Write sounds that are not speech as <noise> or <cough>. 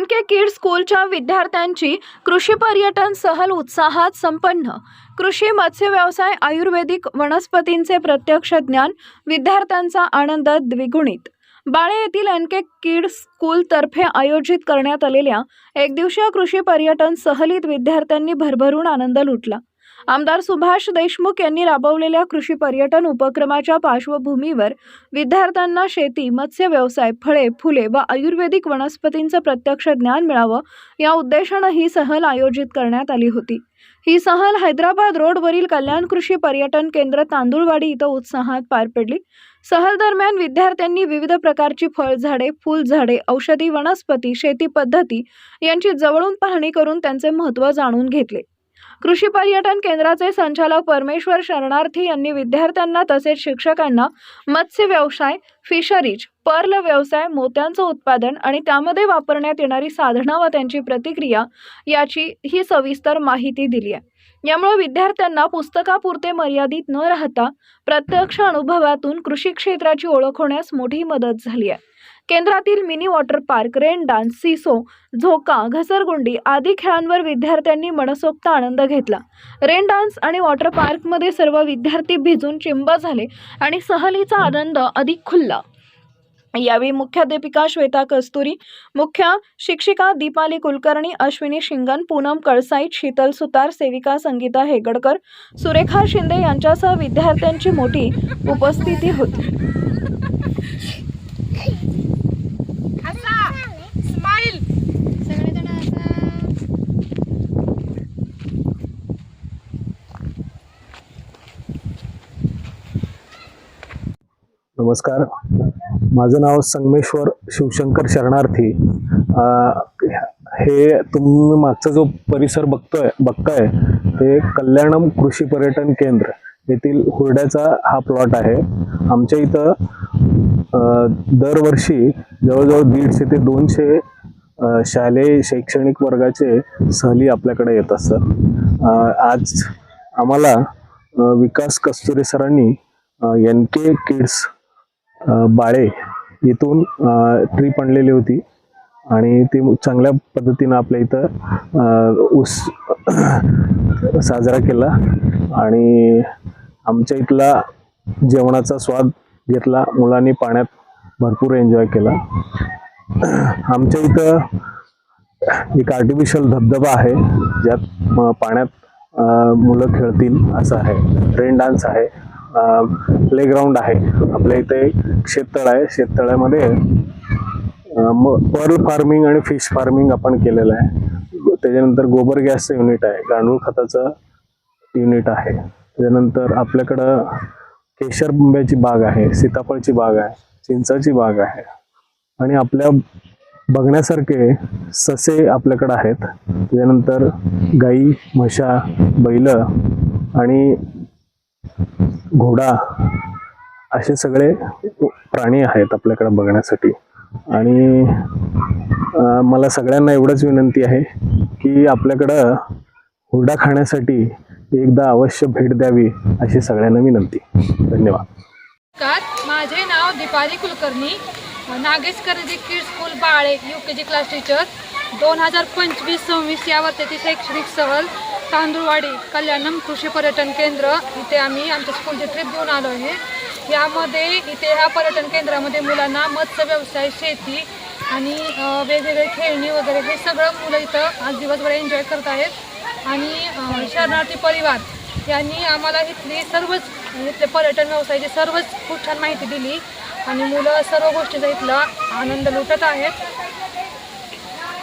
N के किड स्कूलच्या विद्यार्थ्यांची कृषी पर्यटन सहल उत्साहात संपन्न. कृषी मत्स्य व्यवसाय आयुर्वेदिक वनस्पतींचे प्रत्यक्ष ज्ञान विद्यार्थ्यांचा आनंद द्विगुणित. बाळे येथील एन के किड स्कूलतर्फे आयोजित करण्यात आलेल्या एकदिवसीय कृषी पर्यटन सहलीत विद्यार्थ्यांनी भरभरून आनंद लुटला. आमदार सुभाष देशमुख यांनी राबवलेल्या कृषी पर्यटन उपक्रमाच्या पार्श्वभूमीवर विद्यार्थ्यांना शेती मत्स्य व्यवसाय फळे फुले व आयुर्वेदिक वनस्पतींचं प्रत्यक्ष ज्ञान मिळावं या उद्देशानं ही सहल आयोजित करण्यात आली होती. ही सहल हैदराबाद रोडवरील कल्याण कृषी पर्यटन केंद्र तांदुळवाडी इथं उत्साहात पार पडली. सहल दरम्यान विद्यार्थ्यांनी विविध प्रकारची फळझाडे फुलझाडे औषधी वनस्पती शेती पद्धती यांची जवळून पाहणी करून त्यांचे महत्त्व जाणून घेतले. कृषी पर्यटन केंद्राचे संचालक परमेश्वर शरणार्थी यांनी विद्यार्थ्यांना तसेच शिक्षकांना मत्स्य व्यवसाय फिशरीज पर्ल व्यवसाय मोत्यांचं उत्पादन आणि त्यामध्ये वापरण्यात येणारी साधनं व त्यांची प्रतिक्रिया याची ही सविस्तर माहिती दिली आहे. यामुळे विद्यार्थ्यांना पुस्तकापुरते मर्यादित न राहता प्रत्यक्ष अनुभवातून कृषी क्षेत्राची ओळख होण्यास मोठी मदत झाली आहे. केंद्रातील mini water park rain dance seesaw झोका घसरगुंडी आदी खेळांवर विद्यार्थ्यांनी मनसोक्त आनंद घेतला. रेन डान्स आणि वॉटर पार्कमध्ये सर्व विद्यार्थी भिजून चिंब झाले आणि सहलीचा आनंद अधिक खुलला. यावेळी मुख्याध्यापिका श्वेता कस्तुरी मुख्य शिक्षिका दीपाली कुलकर्णी अश्विनी शिंगण पूनम कळसाईत शीतल सुतार सेविका संगीता हेगडकर सुरेखा शिंदे यांच्यासह विद्यार्थ्यांची मोठी उपस्थिती होती. नमस्कार. माझं नाव संगमेश्वर शिवशंकर शरणार्थी. हे तुम्ही मागचा जो परिसर बघतोय बघताय ते कल्याणम कृषी पर्यटन केंद्र येथील हुरड्याचा हा प्लॉट आहे. आमच्या इथं दरवर्षी जवळजवळ दीडशे ते दोनशे शालेय शैक्षणिक वर्गाचे सहली आपल्याकडे येत असतात. आज आम्हाला विकास कस्तुरे सरांनी एन के किड्स बाळे इथून ट्रीप आणलेली होती. आणि ती चांगल्या पद्धतीनं आपल्या इथं ऊस <clears throat> साजरा केला. आणि आमच्या इथला जेवणाचा स्वाद घेतला. मुलांनी पाण्यात भरपूर एन्जॉय केला. <clears throat> आमच्या इथं एक आर्टिफिशियल धबधबा आहे. ज्यात पाण्यात मुलं खेळतील असं आहे. रेन डान्स आहे. प्लेग्राउंड आहे. आपल्या इथे शेततळ आहे. शेततळ्यामध्ये पर्ल फार्मिंग आणि फिश फार्मिंग आपण केलेलं आहे. त्याच्यानंतर गोबर गॅसचं युनिट आहे. गांडूळ खताचं युनिट आहे. त्याच्यानंतर आपल्याकडं केशर बुंब्याची बाग आहे. सीताफळची बाग आहे. चिंचाची बाग आहे. आणि आपल्या बघण्यासारखे ससे आपल्याकडं आहेत. त्याच्यानंतर गाई म्हशा बैल आणि घोडा असे सगळे प्राणी आहेत आपल्याकडे बघण्यासाठी. आणि मला सगळ्यांना एवढंच विनंती आहे की आपल्याकडं हुरडा खाण्यासाठी एकदा अवश्य भेट द्यावी अशी सगळ्यांना विनंती. धन्यवाद. नमस्कार. माझे नाव दीपाली कुलकर्णी. नागेश कर्जी किड स्कूल बाळे U K G class teacher दोन हजार पंचवीस सव्वीस या वर्षाची शैक्षणिक सहल तांदूळवाडी कल्याणम कृषी पर्यटन केंद्र इथे आम्ही आमच्या स्कूलची ट्रिप घेऊन आलो आहे. यामध्ये इथे ह्या पर्यटन केंद्रामध्ये मुलांना मत्स्य व्यवसाय शेती आणि वेगवेगळे खेळणी वगैरे हे सगळं मुलं इथं आज दिवसभर एन्जॉय करत आहेत. आणि शरणार्थी परिवार यांनी आम्हाला इथली सर्वच इथले पर्यटन व्यवसायाची सर्वच खूप छान माहिती दिली. आणि मुलं सर्व गोष्टीचा इथला आनंद लुटत आहेत.